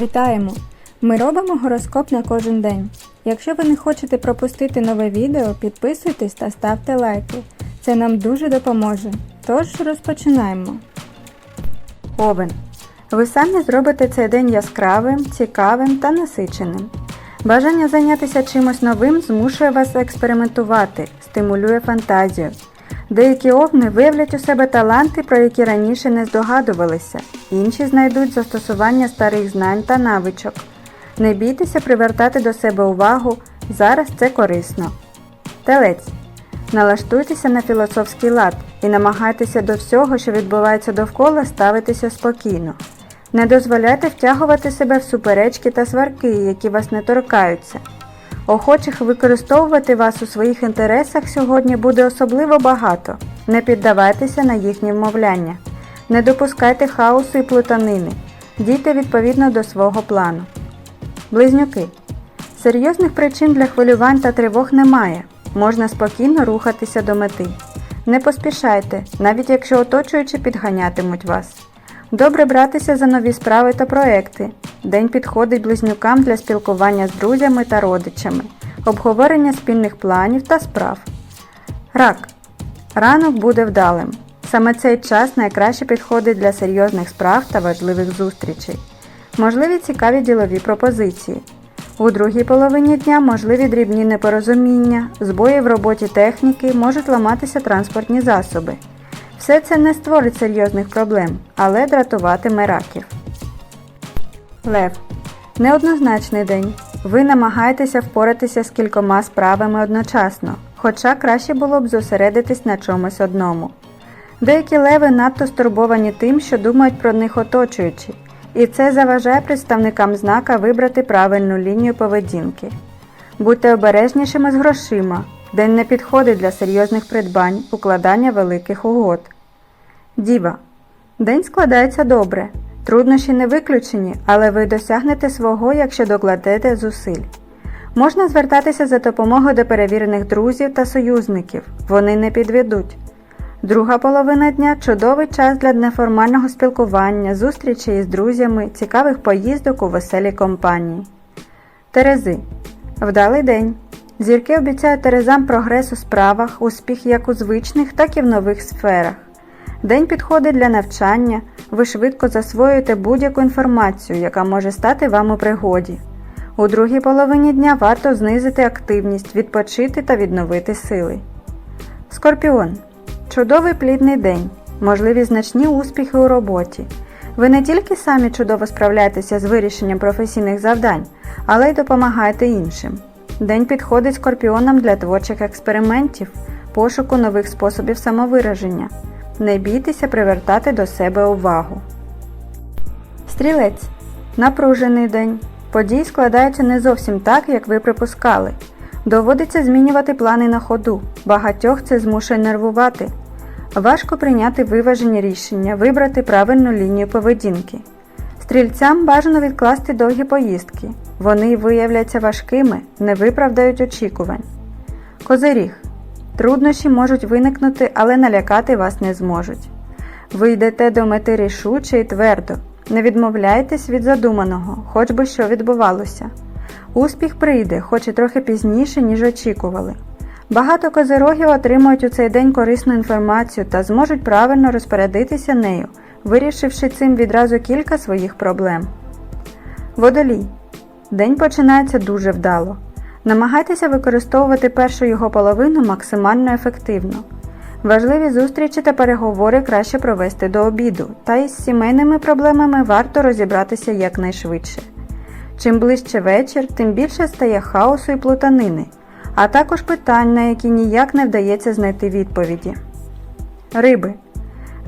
Вітаємо! Ми робимо гороскоп на кожен день. Якщо ви не хочете пропустити нове відео, підписуйтесь та ставте лайки. Це нам дуже допоможе. Тож розпочинаємо. Овен. Ви самі зробите цей день яскравим, цікавим та насиченим. Бажання зайнятися чимось новим змушує вас експериментувати, стимулює фантазію. Деякі овни виявлять у себе таланти, про які раніше не здогадувалися, інші знайдуть застосування старих знань та навичок. Не бійтеся привертати до себе увагу, зараз це корисно. Телець. Налаштуйтеся на філософський лад і намагайтеся до всього, що відбувається довкола, ставитися спокійно. Не дозволяйте втягувати себе в суперечки та сварки, які вас не торкаються. Охочих використовувати вас у своїх інтересах сьогодні буде особливо багато. Не піддавайтеся на їхні вмовляння. Не допускайте хаосу і плутанини. Дійте відповідно до свого плану. Близнюки. Серйозних причин для хвилювань та тривог немає. Можна спокійно рухатися до мети. Не поспішайте, навіть якщо оточуючі підганятимуть вас. Добре братися за нові справи та проекти. День підходить близнюкам для спілкування з друзями та родичами, обговорення спільних планів та справ. Рак. Ранок буде вдалим. Саме цей час найкраще підходить для серйозних справ та важливих зустрічей. Можливі цікаві ділові пропозиції. У другій половині дня можливі дрібні непорозуміння, збої в роботі техніки, можуть ламатися транспортні засоби. Все це не створить серйозних проблем, але дратуватиме раків. Лев. Неоднозначний день. Ви намагаєтеся впоратися з кількома справами одночасно, хоча краще було б зосередитись на чомусь одному. Деякі леви надто стурбовані тим, що думають про них оточуючі, і це заважає представникам знака вибрати правильну лінію поведінки. Будьте обережнішими з грошима. День не підходить для серйозних придбань, укладання великих угод. Діва. День складається добре. Труднощі не виключені, але ви досягнете свого, якщо докладете зусиль. Можна звертатися за допомогою до перевірених друзів та союзників, вони не підведуть. Друга половина дня чудовий час для неформального спілкування, зустрічей із друзями, цікавих поїздок у веселій компанії. Терези. Вдалий день. Зірки обіцяють Терезам прогрес у справах, успіх як у звичних, так і в нових сферах. День підходить для навчання, ви швидко засвоюєте будь-яку інформацію, яка може стати вам у пригоді. У другій половині дня варто знизити активність, відпочити та відновити сили. Скорпіон. Чудовий плідний день, можливі значні успіхи у роботі. Ви не тільки самі чудово справляєтеся з вирішенням професійних завдань, але й допомагаєте іншим. День підходить скорпіонам для творчих експериментів, пошуку нових способів самовираження. Не бійтеся привертати до себе увагу. Стрілець. Напружений день. Події складаються не зовсім так, як ви припускали. Доводиться змінювати плани на ходу. Багатьох це змушує нервувати. Важко прийняти виважені рішення, вибрати правильну лінію поведінки. Стрільцям бажано відкласти довгі поїздки. Вони виявляться важкими, не виправдають очікувань. Козиріг. Труднощі можуть виникнути, але налякати вас не зможуть. Ви йдете до мети рішуче і твердо. Не відмовляйтесь від задуманого, хоч би що відбувалося. Успіх прийде, хоч і трохи пізніше, ніж очікували. Багато козирогів отримують у цей день корисну інформацію та зможуть правильно розпорядитися нею, вирішивши цим відразу кілька своїх проблем. Водолій. День починається дуже вдало. Намагайтеся використовувати першу його половину максимально ефективно. Важливі зустрічі та переговори краще провести до обіду, та із сімейними проблемами варто розібратися якнайшвидше. Чим ближче вечір, тим більше стає хаосу і плутанини, а також питань, на які ніяк не вдається знайти відповіді. Риби.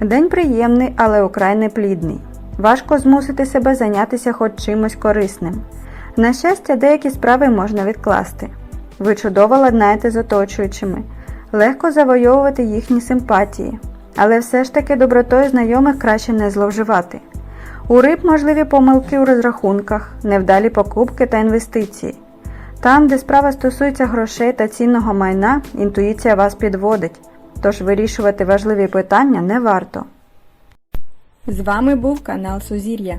День приємний, але украй неплідний. Важко змусити себе зайнятися хоч чимось корисним. На щастя, деякі справи можна відкласти. Ви чудово ладнаєте з оточуючими, легко завойовувати їхні симпатії, але все ж таки добротою знайомих краще не зловживати. У риб можливі помилки у розрахунках, невдалі покупки та інвестиції. Там, де справа стосується грошей та цінного майна, інтуїція вас підводить, тож вирішувати важливі питання не варто. З вами був канал Сузір'я.